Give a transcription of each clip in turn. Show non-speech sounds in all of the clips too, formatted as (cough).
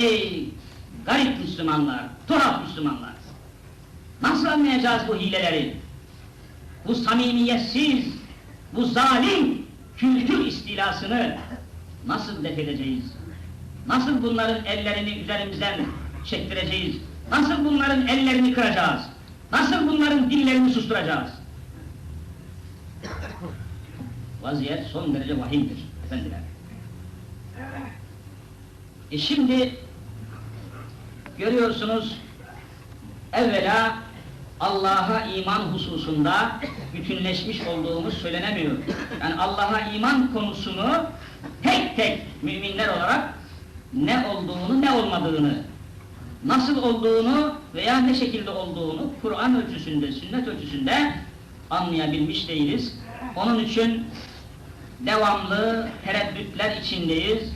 Ey garip Müslümanlar, tuhaf Müslümanlar! Nasıl anlayacağız bu hileleri? Bu samimiyetsiz, bu zalim kültür istilasını nasıl def edeceğiz? Nasıl bunların ellerini üzerimizden çektireceğiz? Nasıl bunların ellerini kıracağız? Nasıl bunların dillerini susturacağız? Vaziyet son derece vahimdir efendiler. E şimdi görüyorsunuz evvela Allah'a iman hususunda bütünleşmiş olduğumuz söylenemiyor. Yani Allah'a iman konusunu tek tek müminler olarak ne olduğunu ne olmadığını, nasıl olduğunu veya ne şekilde olduğunu Kur'an ölçüsünde, sünnet ölçüsünde anlayabilmiş değiliz. Onun için devamlı tereddütler içindeyiz.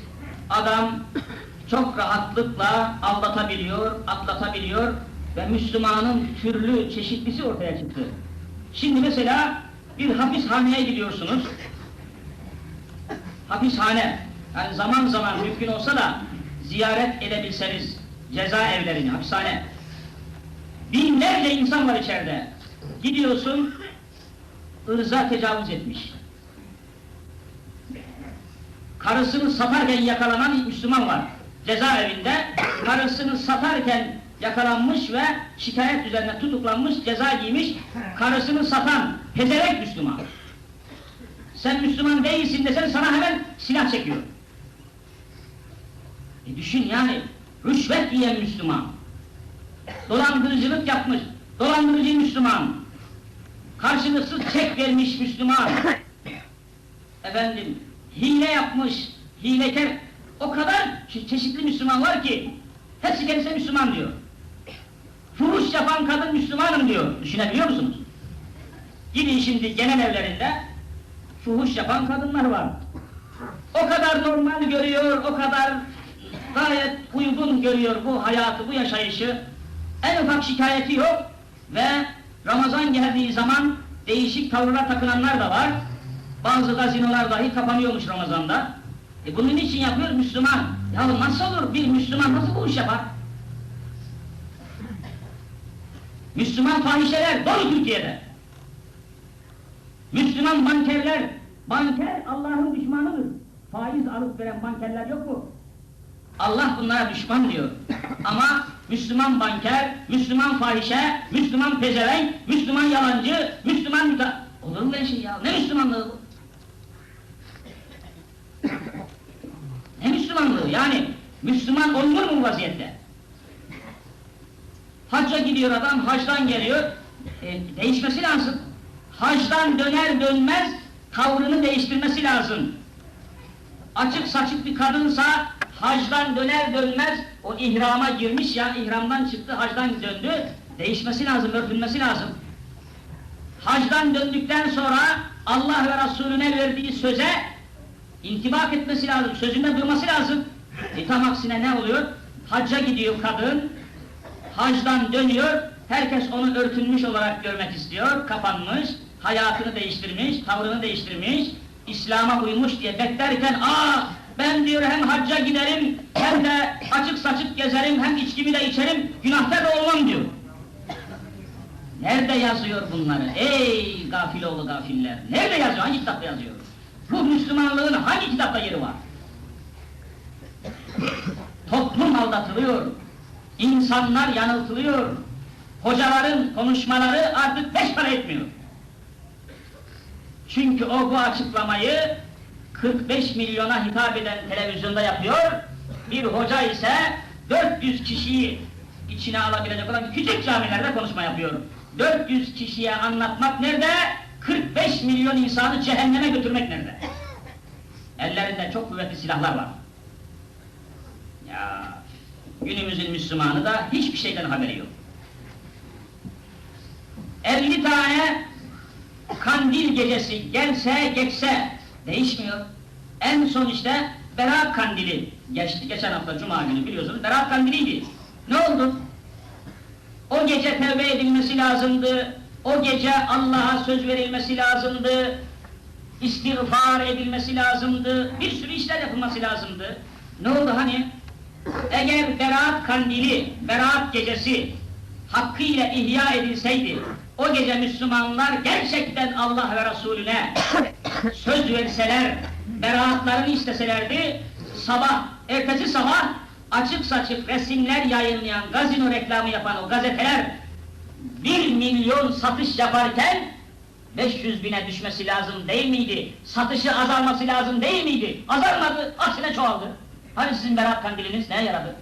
Adam çok rahatlıkla aldatabiliyor, atlatabiliyor ve Müslümanın türlü çeşitlisi ortaya çıktı. Şimdi mesela bir hapishaneye gidiyorsunuz. Hapishane, yani zaman zaman mümkün olsa da ziyaret edebilseniz cezaevlerini, hapishane. Binlerce insan var içeride. Gidiyorsun, ırza tecavüz etmiş. Karısını satarken yakalanan Müslüman var. Cezaevinde karısını satarken yakalanmış ve şikayet üzerine tutuklanmış, ceza giymiş, karısını satan pezevenk Müslüman. Sen Müslüman değilsin desen sana hemen silah çekiyor. E düşün yani, rüşvet yiyen Müslüman, dolandırıcılık yapmış, dolandırıcı Müslüman, karşılıksız çek vermiş Müslüman, efendim, hile yapmış, hilekar, o kadar çe- çeşitli Müslüman var ki, hepsi kendisine Müslüman diyor. Fuhuş yapan kadın Müslümanım diyor, düşünebiliyor musunuz? Gidin şimdi genel evlerinde, fuhuş yapan kadınlar var. O kadar normal görüyor, o kadar gayet uygun görüyor bu hayatı, bu yaşayışı. En ufak şikayeti yok ve Ramazan geldiği zaman değişik tavırlar takınanlar da var. Bazı gazinolar dahi kapanıyormuş Ramazan'da. E bunun için yapıyor Müslüman. Ya nasıl olur bir Müslüman nasıl bu iş yapar? Müslüman fahişeler dolu Türkiye'de. Müslüman bankerler, banker Allah'ın düşmanıdır. Faiz alıp veren bankerler yok mu? Allah bunlara düşman diyor. (coughs) Ama Müslüman banker, Müslüman fahişe, Müslüman pezevenk, Müslüman yalancı, Müslüman müta... Olur mu böyle şey ya? Ne Müslümanlığı bu? Ne Müslümanlığı? Yani Müslüman olunur mu bu vaziyette? Hacca gidiyor adam, hacdan geliyor, e, değişmesi lazım. Hacdan döner dönmez tavrını değiştirmesi lazım. Açık saçık bir kadınsa hacdan döner dönmez o ihrama girmiş ya ihramdan çıktı hacdan döndü değişmesi lazım örtülmesi lazım. Hacdan döndükten sonra Allah ve Resulüne verdiği söze intibak etmesi lazım, sözünde durması lazım. E tam aksine ne oluyor? Hacca gidiyor kadın, hacdan dönüyor, herkes onu örtülmüş olarak görmek istiyor, kapanmış, hayatını değiştirmiş, tavrını değiştirmiş, İslam'a uymuş diye beklerken, aa ben diyor hem hacca giderim, hem de açık saçık gezerim, hem içkimi de içerim, günahkar olmam diyor. Nerede yazıyor bunları? Ey gafil oğlu gafiller! Nerede yazıyor? Hangi kitapta yazıyor? Bu Müslümanlığın hangi kitapta yeri var? Toplum aldatılıyor. İnsanlar yanıltılıyor. Hocaların konuşmaları artık beş para etmiyor. Çünkü o bu açıklamayı 45 milyona hitap eden televizyonda yapıyor. Bir hoca ise 400 kişiyi içine alabilecek olan küçük camilerde konuşma yapıyor. 400 kişiye anlatmak nerede? 45 milyon insanı cehenneme götürmek nerede? Ellerinde çok kuvvetli silahlar var. Ya günümüzün Müslümanı da hiçbir şeyden haberi yok. 50 tane kandil gecesi gelse geçse değişmiyor. En son işte Berat kandili geçti geçen hafta Cuma günü biliyorsunuz Berat kandiliydi. Ne oldu? O gece tevbe edilmesi lazımdı. O gece Allah'a söz verilmesi lazımdı. İstiğfar edilmesi lazımdı. Bir sürü işler yapılması lazımdı. Ne oldu hani? Eğer Berat kandili, Berat gecesi hakkıyla ihya edilseydi, o gece Müslümanlar gerçekten Allah ve Resulüne söz verseler, beraatlarını isteselerdi, sabah, ertesi sabah açık saçık resimler yayınlayan, gazino reklamı yapan o gazeteler, bir milyon satış yaparken 500 bine düşmesi lazım değil miydi? Satışı azalması lazım değil miydi? Azalmadı, aksine çoğaldı. Hani sizin Berat kandiliniz neye yaradı?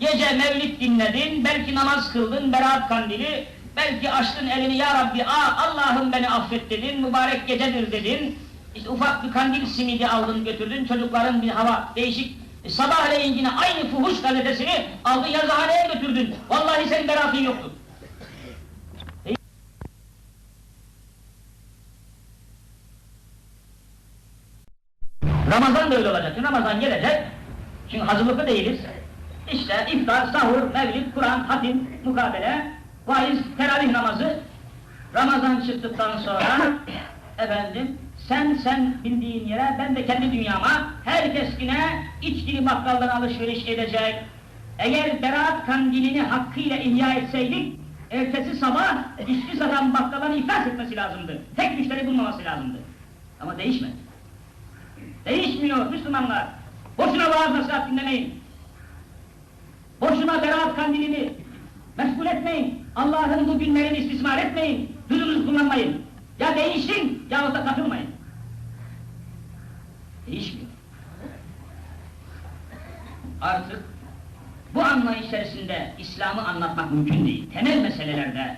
Gece mevlid dinledin, belki namaz kıldın, Berat kandili, belki açtın elini ya Rabbi, aa Allah'ım beni affet dedin, mübarek gecedir dedin, işte ufak bir kandil simidi aldın götürdün, çocukların bir hava değişik, e, sabahleyin yine aynı fuhuş gazetesini aldın yazıhaneye götürdün, vallahi senin beratın yoktu. Ramazan da öyle olacak. Ramazan gelecek. Şimdi hazırlıklı değiliz. İşte iftar, sahur, mevlid, Kur'an, hatim, mukabele, vaiz, teravih namazı. Ramazan çıktıktan sonra (coughs) efendim sen sen bildiğin yere ben de kendi dünyama herkes yine içkili bakkaldan alışveriş edecek. Eğer Berat kandilini hakkıyla ihya etseydik ertesi sabah içki satan bakkaldan iflas etmesi lazımdı. Tek müşteri bulmaması lazımdı. Ama değişmedi. Değişmiyor Müslümanlar. Boşuna vaaz nasihat dinlemeyin. Boşuna berat kandilini meşgul etmeyin. Allah'ın bu günlerini istismar etmeyin. Gözünüzü kullanmayın. Ya değişin yahut da katılmayın. Değişmiyor. Artık bu anlayış içerisinde İslam'ı anlatmak mümkün değil. Temel meselelerde,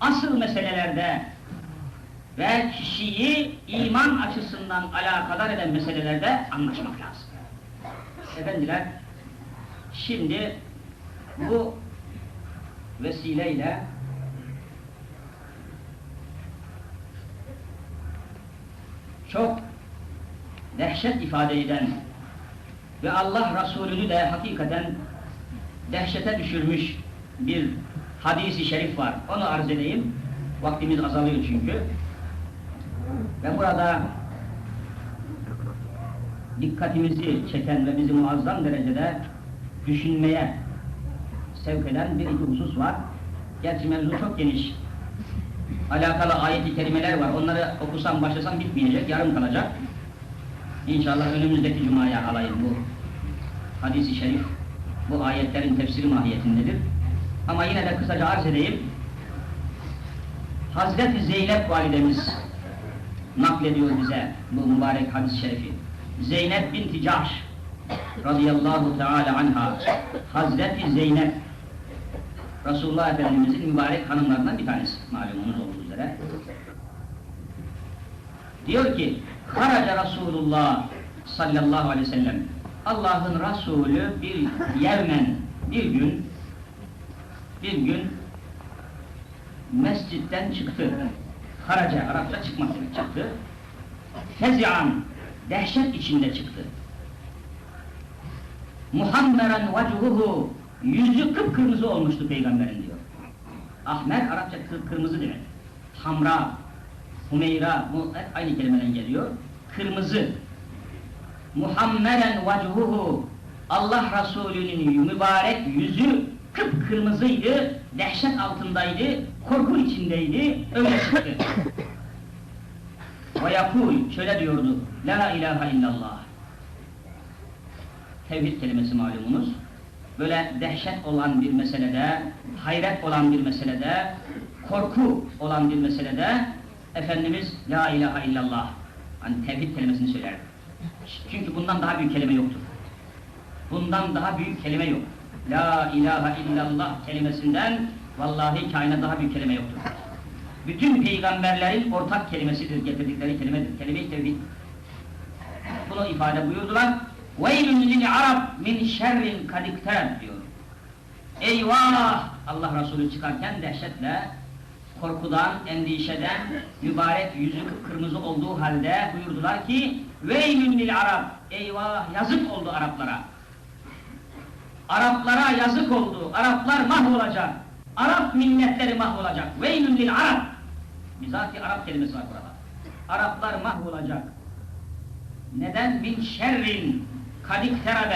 asıl meselelerde ve kişiyi iman açısından alakadar eden meselelerde anlaşmak lazım. Efendiler, şimdi bu vesileyle çok dehşet ifade eden ve Allah Resulü'nü de hakikaten dehşete düşürmüş bir hadisi şerif var. Onu arz edeyim. Vaktimiz azalıyor çünkü. Ve burada dikkatimizi çeken ve bizi muazzam derecede düşünmeye sevk eden bir iki husus var. Gerçi mevzu çok geniş. Alakalı ayet-i kerimeler var. Onları okusam başlasam bitmeyecek, yarım kalacak. İnşallah önümüzdeki cumaya alayım bu hadisi şerif. Bu ayetlerin tefsiri mahiyetindedir. Ama yine de kısaca arz edeyim. Hazreti Zeynep validemiz naklediyor bize bu mübarek hadis-i şerifi. Zeynep binti Cahş radıyallahu teala anha Hazreti Zeynep Resulullah Efendimizin mübarek hanımlarından bir tanesi malumunuz olduğu üzere. Diyor ki Haraca Resulullah sallallahu aleyhi ve sellem Allah'ın Resulü bir yevmen bir gün bir gün mescitten çıktı. Haraca, Arapça demek çıktı. Fezi'an, dehşet içinde çıktı. Muhammeren vacuhuhu, yüzü kıpkırmızı olmuştu peygamberin diyor. Ahmer, Arapça kı- kırmızı demek. Hamra, Humeyra, bu aynı kelimeden geliyor. Kırmızı. Muhammeren vacuhuhu, Allah Resulü'nün mübarek yüzü kıpkırmızıydı, dehşet altındaydı, korku içindeydi, öyle çıktı. (coughs) Ve yakul, şöyle diyordu, La ilahe illallah. Tevhid kelimesi malumunuz. Böyle dehşet olan bir meselede, hayret olan bir meselede, korku olan bir meselede Efendimiz La ilahe illallah hani tevhid kelimesini söyler. Çünkü bundan daha büyük kelime yoktur. Bundan daha büyük kelime yok. La ilahe illallah kelimesinden vallahi kainat daha büyük kelime yoktur. Bütün peygamberlerin ortak kelimesidir, getirdikleri kelimedir. Kelime-i tevhid. Bunu ifade buyurdular. وَيْلٌ لِلْعَرَبْ مِنْ شَرٍ كَدِكْتَرَبْ diyor. Eyvah! Allah Resulü çıkarken dehşetle, korkudan, endişeden, mübarek yüzü kırmızı olduğu halde buyurdular ki وَيْلٌ لِلْعَرَبْ Eyvah! Yazık oldu Araplara. Araplara yazık oldu. Araplar mahvolacak. Arap milletleri mahvolacak. Veylün lil Arap. Bizatihi Arap kelimesi var burada. Araplar mahvolacak. Neden? Min şerrin. Kadik terabe.